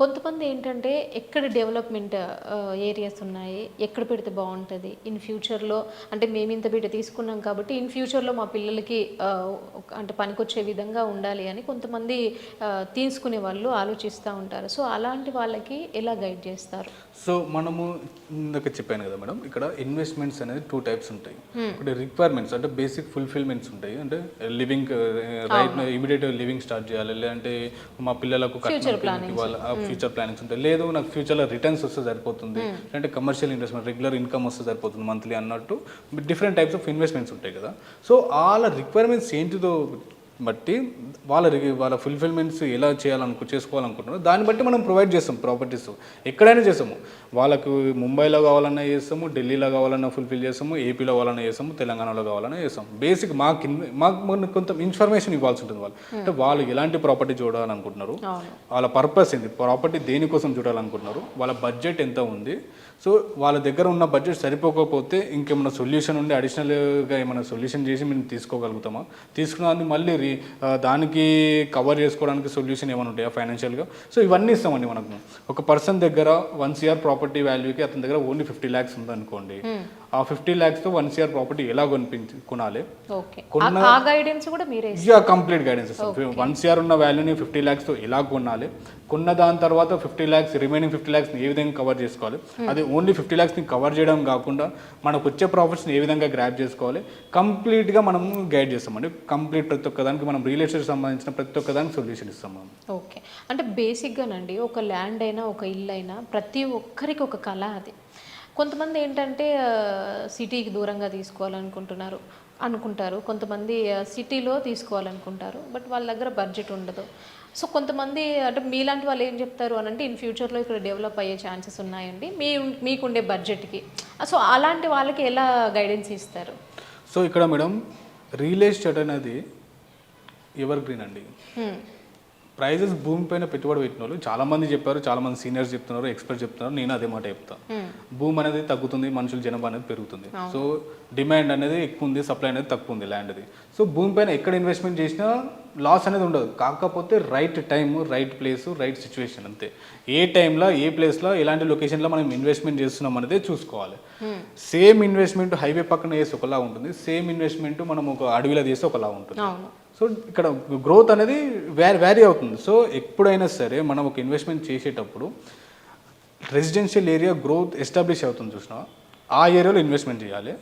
కొంతమంది ఏంటంటే ఎక్కడ డెవలప్మెంట్ ఏరియాస్ ఉన్నాయి ఎక్కడ పెడితే బాగుంటుంది? ఇన్ ఫ్యూచర్లో అంటే మేము ఇంత బిడ్డ తీసుకున్నాం కాబట్టి ఇన్ ఫ్యూచర్లో మా పిల్లలకి అంటే పనికొచ్చే విధంగా ఉండాలి అని కొంతమంది తీసుకునే వాళ్ళు ఆలోచిస్తూ ఉంటారు. సో అలాంటి వాళ్ళకి ఎలా గైడ్ చేస్తారు? సో మనము ఇందాక చెప్పాను కదా మేడం ఇక్కడ ఇన్వెస్ట్మెంట్స్ అనేది టూ టైప్స్ ఉంటాయి. ఒకటి రిక్వైర్మెంట్స్ అంటే బేసిక్ ఫుల్ఫిల్మెంట్స్ ఉంటాయి. అంటే living right immediate living start చేయాలి. లేదంటే మా పిల్లలకు వాళ్ళ ఫ్యూచర్ ప్లానింగ్స్ ఉంటాయి. లేదు నాకు ఫ్యూచర్లో రిటర్న్స్ వస్తే సరిపోతుంది. అంటే కమర్షియల్ ఇన్వెస్ట్మెంట్ రెగ్యులర్ ఇన్కమ్ వస్తే సరిపోతుంది మంత్లీ అన్నట్టు. డిఫరెంట్ టైప్స్ ఆఫ్ ఇన్వెస్ట్మెంట్స్ ఉంటాయి కదా. సో వాళ్ళ రిక్వైర్మెంట్స్ ఏంటిదో బట్టి వాళ్ళ వాళ్ళ ఫుల్ఫిల్మెంట్స్ ఎలా చేయాలనుకు చేసుకోవాలనుకుంటున్నారో దాన్ని బట్టి మనం ప్రొవైడ్ చేస్తాం ప్రాపర్టీస్ ఎక్కడైనా చేస్తాము. వాళ్ళకు ముంబైలో కావాలన్నా చేస్తాము ఢిల్లీలో కావాలన్నా ఫుల్ఫిల్ చేస్తాము ఏపీలో కావాలన్నా చేస్తాము తెలంగాణలో కావాలన్నా చేస్తాం బేసిక్ మాకు ఇన్- మాకు కొంత ఇన్ఫర్మేషన్ ఇవ్వాల్సి ఉంటుంది వాళ్ళు. అంటే వాళ్ళు ఎలాంటి ప్రాపర్టీ చూడాలనుకుంటున్నారు వాళ్ళ పర్పస్ ఏంది? ప్రాపర్టీ దేనికోసం చూడాలనుకుంటున్నారు? వాళ్ళ బడ్జెట్ ఎంత ఉంది? సో వాళ్ళ దగ్గర ఉన్న బడ్జెట్ సరిపోకపోతే ఇంకేమైనా సొల్యూషన్ ఉండి అడిషనల్గా ఏమైనా సొల్యూషన్ చేసి మేము తీసుకోగలుగుతామా? తీసుకున్నది మళ్ళీ దానికి కవర్ చేసుకోవడానికి సొల్యూషన్ ఏమైనా ఉంటాయా ఫైనాన్షియల్గా సో ఇవన్నీ ఇస్తామండి మనకు. ఒక పర్సన్ దగ్గర వన్ సిఆర్ ప్రాపర్టీ వాల్యూకి అతని దగ్గర ఓన్లీ ఫిఫ్టీ ల్యాక్స్ ఉందనుకోండి. Hmm. ఆ ఫిఫ్టీ ల్యాక్స్తో వన్ సిఆర్ ప్రాపర్టీ ఎలా కొనిపించి కొనాలి? గైడెన్స్ కూడా మీరే కంప్లీట్ గైడెన్స్ ఇస్తాం. వన్ సిఆర్ ఉన్న వాల్యూని ఫిఫ్టీ ల్యాక్స్తో ఎలా కొనాలి? కొన్న దాని తర్వాత ఫిఫ్టీ ల్యాక్స్ రిమైనింగ్ ఫిఫ్టీ ల్యాక్స్ని ఏ విధంగా కవర్ చేసుకోవాలి? అది ఓన్లీ ఫిఫ్టీ ల్యాక్స్ని కవర్ చేయడం కాకుండా మనకు వచ్చే ప్రాఫిట్స్ని ఏ విధంగా గ్రాప్ చేసుకోవాలి? కంప్లీట్గా మనం గైడ్ చేస్తామండి. కంప్లీట్ ప్రతి ఒక్క దానికి మనం రియల్ ఎస్టేట్ సంబంధించిన ప్రతి ఒక్క దానికి సొల్యూషన్ ఇస్తాం మనం. ఓకే. అంటే బేసిక్గానండి ఒక ల్యాండ్ అయినా ఒక ఇల్లు అయినా ప్రతి ఒక్కరికి ఒక కళ అది. కొంతమంది ఏంటంటే సిటీకి దూరంగా తీసుకోవాలనుకుంటున్నారు అనుకుంటారు. కొంతమంది సిటీలో తీసుకోవాలనుకుంటారు బట్ వాళ్ళ దగ్గర బడ్జెట్ ఉండదు. సో కొంతమంది అంటే మీలాంటి వాళ్ళు ఏం చెప్తారు అని అంటే ఇన్ ఫ్యూచర్లో ఇక్కడ డెవలప్ అయ్యే ఛాన్సెస్ ఉన్నాయండి. మీ మీకుండే బడ్జెట్కి. సో అలాంటి వాళ్ళకి ఎలా గైడెన్స్ ఇస్తారు? సో ఇక్కడ మేడం రియల్ ఎస్టేట్ అనేది ఎవర్ గ్రీన్ అండి. ప్రైజెస్ భూమి పైన పెట్టుబడి పెట్టిన వాళ్ళు చాలా మంది చెప్పారు చాలా మంది సీనియర్స్ చెప్తున్నారు ఎక్స్పర్ట్స్ చెప్తున్నారు నేను అదే మాట చెప్తా. హ్మ్. భూమి అనేది తగ్గుతుంది మనుషుల జనాభా అనేది పెరుగుతుంది. సో డిమాండ్ అనేది ఎక్కువ ఉంది సప్లై అనేది తక్కువ ఉంది ల్యాండ్ అది సో భూమి పైన ఎక్కడ ఇన్వెస్ట్మెంట్ చేసినా లాస్ అనేది ఉండదు. కాకపోతే right time right place right situation అంతే. ఏ టైంలో ఏ ప్లేస్లో ఎలాంటి లొకేషన్లో మనం ఇన్వెస్ట్మెంట్ చేస్తున్నాం అనేది చూసుకోవాలి. సేమ్ ఇన్వెస్ట్మెంట్ హైవే పక్కన చేస్తే ఒకలా ఉంటుంది సేమ్ ఇన్వెస్ట్మెంట్ మనం ఒక అడవిలో చేస్తే ఒకలా ఉంటుంది. సో ఇక్కడ గ్రోత్ అనేది వ్యారీ వ్యారీ అవుతుంది. సో ఎప్పుడైనా సరే మనం ఒక ఇన్వెస్ట్మెంట్ చేసేటప్పుడు రెసిడెన్షియల్ ఏరియా గ్రోత్ ఎస్టాబ్లిష్ అవుతుంది చూసిన? ఆ ఏరియాలో ఇన్వెస్ట్మెంట్ చేయాలి.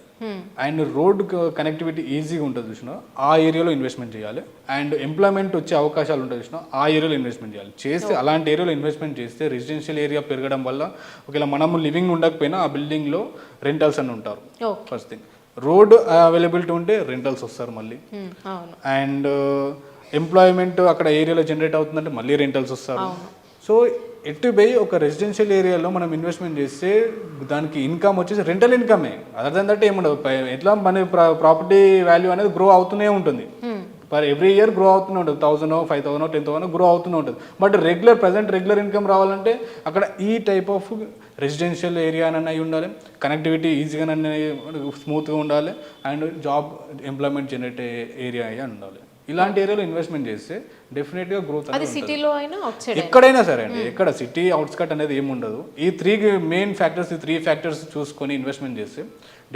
అండ్ రోడ్ కనెక్టివిటీ ఈజీగా ఉంటుంది చూసిన? ఆ ఏరియాలో ఇన్వెస్ట్మెంట్ చేయాలి. అండ్ ఎంప్లాయ్మెంట్ వచ్చే అవకాశాలు ఉంటాయి చూసిన? ఆ ఏరియాలో ఇన్వెస్ట్మెంట్ చేయాలి. చేస్తే అలాంటి ఏరియాలో ఇన్వెస్ట్మెంట్ చేస్తే రెసిడెన్షియల్ ఏరియా పెరగడం వల్ల ఒకవేళ మనము లివింగ్ ఉండకపోయినా ఆ బిల్డింగ్లో రెంటల్స్ అని ఉంటారు. ఫస్ట్ థింగ్ రోడ్ అవైలబిలిటీ ఉంటే రెంటల్స్ వస్తారు మళ్ళీ. అండ్ ఎంప్లాయ్మెంట్ అక్కడ ఏరియాలో జనరేట్ అవుతుందంటే మళ్ళీ రెంటల్స్ వస్తారు. సో ఎటు పోయి ఒక రెసిడెన్షియల్ ఏరియాలో మనం ఇన్వెస్ట్మెంట్ చేస్తే దానికి ఇన్కమ్ వచ్చేసి రెంటల్ ఇన్కమే అదర్ దాన్ దట్ ఏముండదు ఎట్లా మన ప్రాపర్టీ వాల్యూ అనేది గ్రో అవుతూనే ఉంటుంది. పర్ ఎవ్రీ ఇయర్ గ్రో అవుతూనే ఉంటుంది. Thousand five thousand ten thousand grow అవుతూనే ఉంటుంది. But regular present regular income రావాలంటే అక్కడ ఈ టైప్ ఆఫ్ రెసిడెన్షియల్ ఏరియా అని అయి ఉండాలి కనెక్టివిటీ ఈజీగా స్మూత్గా ఉండాలి and job employment generate area అయ్యి ఉండాలి. ఇలాంటి ఏరియాలో ఇన్వెస్ట్మెంట్ చేస్తే డెఫినెట్గా గ్రోత్ అది సిటీలో అయినా ఎక్కడైనా సరే అండి ఎక్కడ సిటీ అవుట్స్కట్ అనేది ఏమి ఉండదు. ఈ త్రీ మెయిన్ ఫ్యాక్టర్స్ ఈ త్రీ ఫ్యాక్టర్స్ చూసుకొని ఇన్వెస్ట్మెంట్ చేస్తే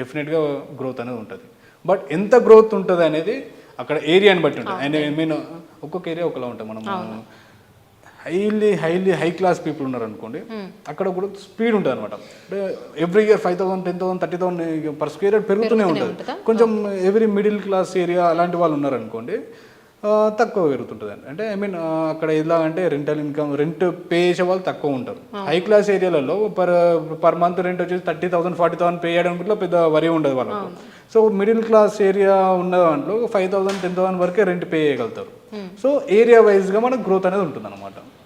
డెఫినెట్గా గ్రోత్ అనేది ఉంటుంది. బట్ ఎంత గ్రోత్ ఉంటుంది అనేది అక్కడ ఏరియాని బట్టి ఉంటుంది. అండ్ ఐ మీన్ ఒక్కొక్క ఏరియా ఒకలా ఉంటుంది. మనం highly highly high class people ఉన్నారు అనుకోండి అక్కడ కూడా స్పీడ్ ఉంటుంది అనమాట అంటే every year five thousand ten thousand thirty thousand per square పెరుగుతూనే ఉంటుంది. కొంచెం ఎవ్రీ మిడిల్ క్లాస్ ఏరియా అలాంటి వాళ్ళు ఉన్నారు అనుకోండి తక్కువ పెరుగుతుంటుంది. అంటే ఐ మీన్ అక్కడ ఎలా అంటే రెంటల్ ఇన్కమ్ రెంట్ పే చేసే వాళ్ళు తక్కువ ఉంటారు. హై క్లాస్ ఏరియాలలో పర్ పర్ మంత్ రెంట్ వచ్చేసి thirty thousand forty thousand pay చేయడం కూడా పెద్ద వరి ఉండదు వాళ్ళకు. సో మిడిల్ క్లాస్ ఏరియా ఉన్న దాంట్లో ఫైవ్ థౌసండ్ టెన్ థౌసండ్ వరకే రెంట్ పే చేయగలుగుతారు. సో ఏరియా వైజ్గా మనకు గ్రోత్ అనేది ఉంటుంది అనమాట